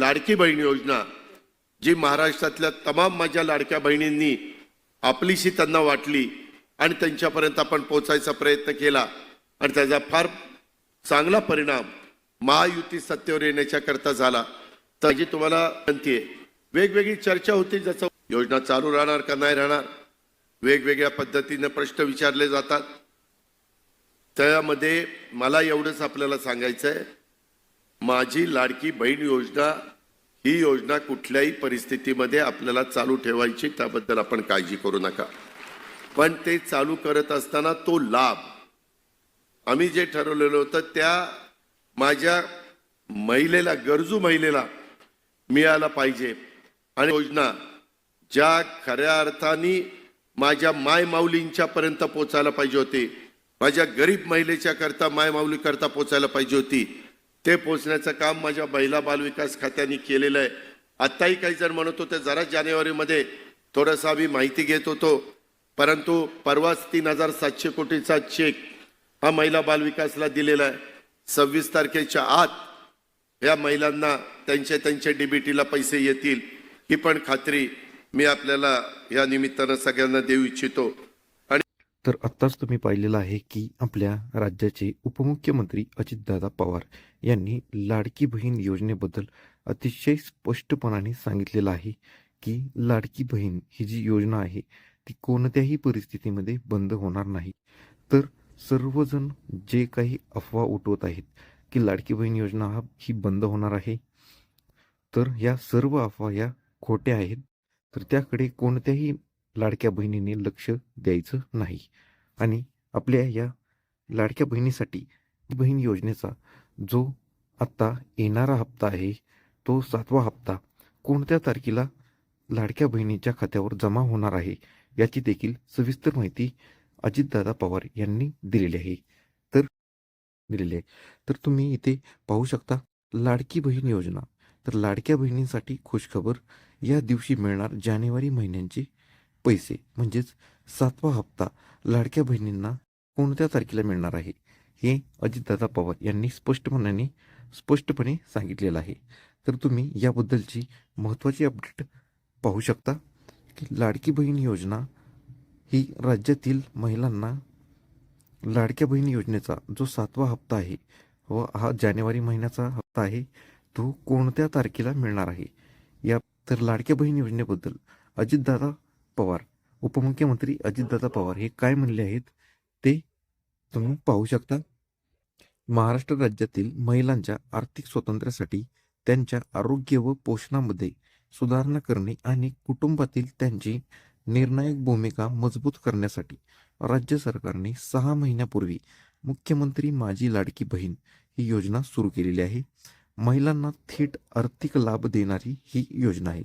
लाडकी बहीण योजना जी महाराष्ट्रातल्या तमाम माझ्या लाडक्या बहिणींनी आपलीशी त्यांना वाटली आणि त्यांच्यापर्यंत आपण पोचायचा प्रयत्न केला आणि त्याचा फार चांगला परिणाम महायुती सत्तेवर येण्याच्या करता झाला. तर जी तुम्हाला विनंती आहे वेगवेगळी चर्चा होती जसं योजना चालू राहणार का नाही राहणार वेगवेगळ्या पद्धतीने प्रश्न विचारले जातात. त्यामध्ये मला एवढंच आपल्याला सांगायचं आहे माझी लाडकी बहीण योजना ही योजना कुठल्याही परिस्थितीमध्ये आपल्याला चालू ठेवायची त्याबद्दल आपण काळजी करू नका. पण ते चालू करत असताना तो लाभ. आम्ही जे ठरवलेलं होतं त्या माझ्या महिलेला गरजू महिलेला मिळाला पाहिजे. आणि योजना ज्या खऱ्या अर्थाने माझ्या माय माऊलींच्या पर्यंत पोचायला पाहिजे होती माझ्या गरीब महिलेच्या करता माय माऊली करता पोचायला पाहिजे होती ते पोचण्याचं काम माझ्या महिला बालविकास खात्याने केलेलं आहे. आत्ताही काही जण म्हणत होते जरा जानेवारीमध्ये थोडंसं आम्ही माहिती घेत होतो परंतु परवाच तीन हजार सातशे कोटीचा चेक हा महिला बालविकासला दिलेला आहे. सव्वीस तारखेच्या आत या महिलांना त्यांच्या त्यांच्या डीबीटीला पैसे येतील ही पण खात्री मी आपल्याला या निमित्तानं सगळ्यांना देऊ इच्छितो. तर आत्ताच तुम्ही पाहिलेलं आहे की आपल्या राज्याचे उपमुख्यमंत्री अजितदादा पवार यांनी लाडकी बहीण योजनेबद्दल अतिशय स्पष्टपणाने सांगितलेलं आहे की लाडकी बहीण ही जी योजना आहे ती कोणत्याही परिस्थितीमध्ये बंद होणार नाही. तर सर्वजण जे काही अफवा उठवत आहेत की लाडकी बहीण योजना हा ही बंद होणार आहे तर या सर्व अफवा या खोट्या आहेत. तर त्याकडे कोणत्याही लाडक्या बहिणीने लक्ष द्यायचं नाही. आणि आपल्या या लाडक्या बहिणीसाठी बहीण योजनेचा जो आत्ता येणारा हप्ता आहे तो सातवा हप्ता कोणत्या तारखेला लाडक्या बहिणीच्या खात्यावर जमा होणार आहे याची देखील सविस्तर माहिती अजितदादा पवार यांनी दिलेली आहे. तर दिलेली आहे. तर तुम्ही इथे पाहू शकता लाडकी बहीण योजना. तर लाडक्या बहिणींसाठी खुशखबर या दिवशी मिळणार जानेवारी महिन्यांची पैसे म्हणजेच सातवा हप्ता लाडक्या बहिणींना कोणत्या तारखेला मिळणार आहे? हे अजितदादा पवार यांनी स्पष्टपणाने स्पष्टपणे सांगितलेलं आहे. तर तुम्ही याबद्दलची महत्त्वाची अपडेट पाहू शकता की लाडकी बहीण योजना ही राज्यातील महिलांना लाडक्या बहीण योजनेचा जो सातवा हप्ता आहे व हा जानेवारी महिन्याचा हप्ता आहे तो कोणत्या तारखेला मिळणार आहे? या तर लाडक्या बहीण योजनेबद्दल अजितदादा पवार. उपमुख्यमंत्री अजितदादा पवार हे काय म्हणले आहेत ते तुम्ही पाहू शकता. महाराष्ट्र राज्यातील महिलांच्या आर्थिक स्वातंत्र्यासाठी त्यांच्या आरोग्य व पोषणामध्ये सुधारणा करणे आणि कुटुंबातील त्यांची निर्णायक भूमिका मजबूत करण्यासाठी राज्य सरकारने सहा महिन्यापूर्वी मुख्यमंत्री माझी लाडकी बहीण ही योजना सुरू केलेली आहे. महिलांना थेट आर्थिक लाभ देणारी ही योजना आहे.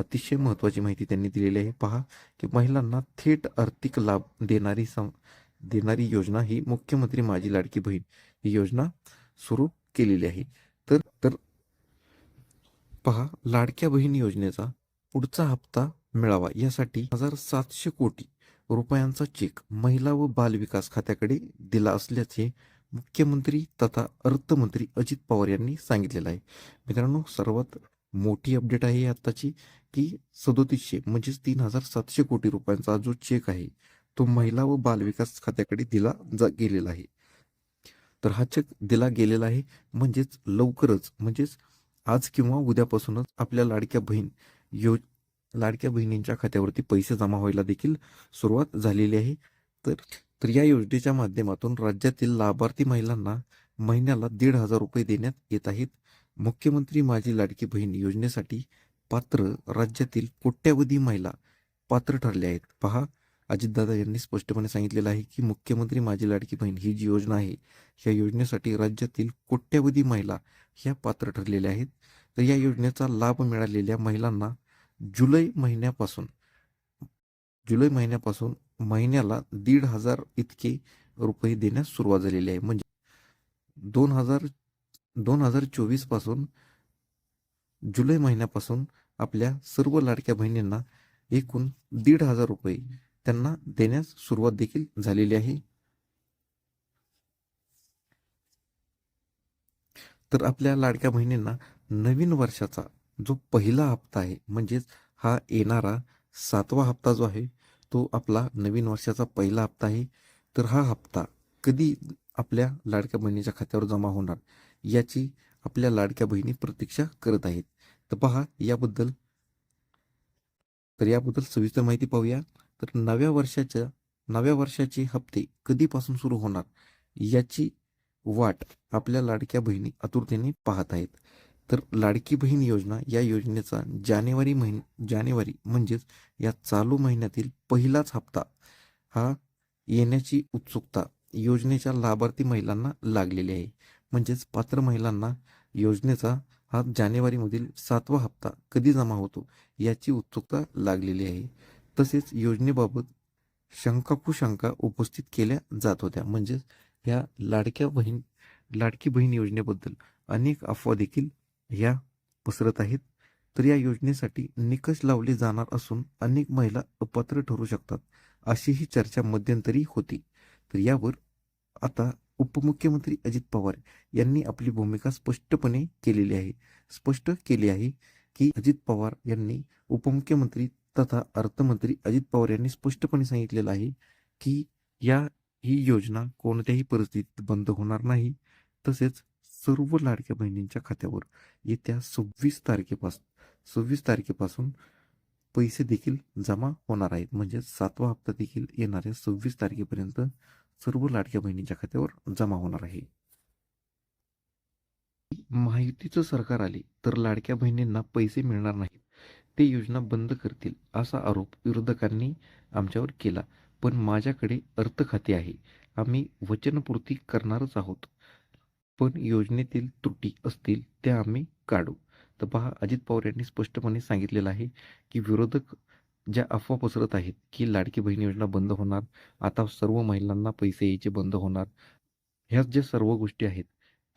अतिशय महत्त्वाची माहिती त्यांनी दिलेली आहे. पहा की महिलांना थेट आर्थिक लाभ देणारी सम देणारी योजना ही मुख्यमंत्री माझी लाडकी बहीण ही योजना सुरू केलेली आहे. तर तर पहा लाडक्या बहीण योजनेचा पुढचा हप्ता मिळावा यासाठी हजार सातशे कोटी रुपयांचा चेक महिला व बालविकास खात्याकडे दिला असल्याचे मुख्यमंत्री तथा अर्थमंत्री अजित पवार यांनी सांगितलेलं आहे. मित्रांनो सर्वात मोठी अपडेट आहे आत्ताची की सदोतीसशे म्हणजेच तीन हजार सातशे कोटी रुपयांचा जो चेक आहे तो महिला व बालविकास खात्याकडे दिला जा गेलेला आहे. तर हा चेक दिला गेलेला आहे म्हणजेच लवकरच म्हणजेच आज किंवा उद्यापासूनच आपल्या लाडक्या बहीण यो लाडक्या बहिणींच्या खात्यावरती पैसे जमा व्हायला देखील सुरुवात झालेली आहे. तर तर या योजनेच्या माध्यमातून राज्यातील लाभार्थी महिलांना महिन्याला दीड हजार रुपये देण्यात येत आहेत. मुख्यमंत्री माझी लाडकी बहीण योजनेसाठी पात्र राज्यातील कोट्यावधी महिला पात्र ठरल्या आहेत. पहा अजितदादा यांनी स्पष्टपणे सांगितलेलं आहे की मुख्यमंत्री माझी लाडकी बहीण ही जी योजना आहे या योजनेसाठी राज्यातील कोट्यावधी महिला ह्या पात्र ठरलेल्या आहेत. तर या योजनेचा लाभ मिळालेल्या महिलांना जुलै महिन्यापासून जुलै महिन्यापासून महिन्याला दीड हजार इतके रुपये देण्यास सुरुवात झालेली आहे. म्हणजे दोन हजार दोन हजार चोवीसपासून जुलै महिन्यापासून आपल्या सर्व लाडक्या बहिणींना एकूण दीड हजार रुपये त्यांना देण्यास सुरुवात देखील झालेली आहे. तर आपल्या लाडक्या बहिणींना नवीन वर्षाचा जो पहिला हप्ता आहे म्हणजेच हा येणारा सातवा हप्ता जो आहे तो आपला नवीन वर्षाचा पहिला हप्ता आहे. तर हा हप्ता कधी आपल्या लाडक्या बहिणीच्या खात्यावर जमा होणार? याची आपल्या लाडक्या बहिणी प्रतीक्षा करत आहेत. तर पहा याबद्दल तर याबद्दल सविस्तर माहिती पाहूया. तर नव्या वर्षाच्या नव्या वर्षाचे हप्ते कधीपासून सुरू होणार याची वाट आपल्या लाडक्या बहिणी आतुरतेने पाहत आहेत. तर लाडकी बहीण योजना या योजनेचा जानेवारी महिन जानेवारी म्हणजेच या चालू महिन्यातील पहिलाच हप्ता हा येण्याची उत्सुकता योजनेच्या लाभार्थी महिलांना लागलेली आहे. म्हणजेच पात्र महिलांना योजनेचा हा जानेवारीमधील सातवा हप्ता कधी जमा होतो याची उत्सुकता लागलेली आहे. तसेच योजनेबाबत शंकाकुशंका उपस्थित केल्या जात होत्या. म्हणजेच ह्या लाडक्या बहीण लाडकी बहीण योजनेबद्दल अनेक अफवा देखील ह्या पसरत आहेत. तर या योजनेसाठी निकष लावले जाणार असून अनेक महिला अपात्र ठरू शकतात अशीही चर्चा मध्यंतरी होती. तर यावर आता उपमुख्यमंत्री अजित पवार यांनी आपली भूमिका स्पष्टपणे केलेली आहे. स्पष्ट केली आहे की अजित पवार यांनी उपमुख्यमंत्री तथा अर्थमंत्री अजित पवार यांनी स्पष्टपणे सांगितलेलं आहे की या ही योजना कोणत्याही परिस्थितीत बंद होणार नाही. तसेच सर्व लाडक्या बहिणींच्या खात्यावर येत्या सव्वीस तारखेपासून सव्वीस तारखेपासून पैसे देखील जमा होणार आहेत. म्हणजे सातवा हप्ता देखील येणाऱ्या सव्वीस तारखेपर्यंत सर्व लाडक्या बहिणींच्या खात्यावर जमा होणार आहे. महायुतीचं सरकार आले तर लाडक्या बहिणींना पैसे मिळणार नाहीत. ते योजना बंद करतील असा आरोप विरोधकांनी आमच्यावर केला. पण माझ्याकडे अर्थ खाते आहे. आम्ही वचनपूर्ती करणारच आहोत. पण योजनेतील त्रुटी असतील त्या आम्ही काढू. तर पहा अजित पवार यांनी स्पष्टपणे सांगितलेलं आहे की विरोधक ज्या अफवा पसरत आहेत की लाडकी बहीण योजना बंद होणार आता सर्व महिलांना पैसे यायचे बंद होणार ह्या ज्या सर्व गोष्टी आहेत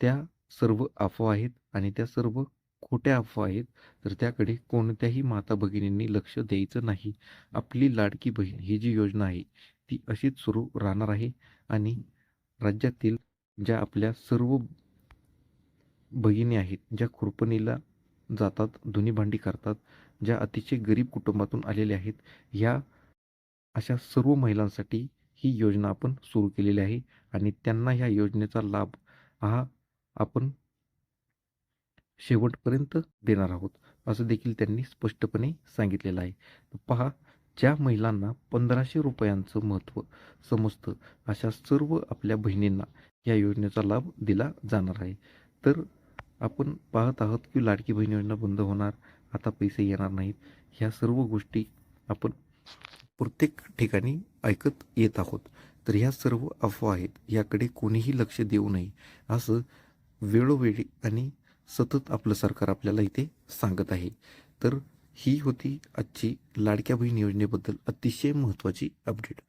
त्या सर्व अफवा आहेत आणि त्या सर्व खोट्या अफवा आहेत तर त्याकडे कोणत्याही माता भगिनींनी लक्ष द्यायचं नाही. आपली लाडकी बहीण ही जी योजना आहे ती अशीच सुरू राहणार आहे आणि राज्यातील ज्या आपल्या सर्व भगिनी आहेत ज्या खुरपणीला जातात धुनी भांडी करतात ज्या अतिशय गरीब कुटुंबातून आलेल्या आहेत ह्या अशा सर्व महिलांसाठी ही योजना आपण सुरू केलेली आहे आणि त्यांना ह्या योजनेचा लाभ हा आपण शेवटपर्यंत देणार आहोत असं देखील त्यांनी स्पष्टपणे सांगितलेलं आहे. पहा ज्या महिलांना पंधराशे रुपयांचं महत्त्व समजतं अशा सर्व आपल्या बहिणींना या योजनेचा लाभ दिला जाणार आहे. तर आपण पाहत आहोत की लाडकी बहीण योजना बंद होणार आता पैसे येणार नाहीत. ह्या सर्व गोष्टी आपण प्रत्येक ठिकाणी ऐकत येत आहोत. तर ह्या सर्व अफवा आहेत. याकडे कोणीही लक्ष देऊ नये. असं वेळोवेळी आणि सतत आपलं सरकार आपल्याला इथे सांगत आहे. तर ही होती आजची लाडक्या बहीण योजनेबद्दल अतिशय महत्त्वाची अपडेट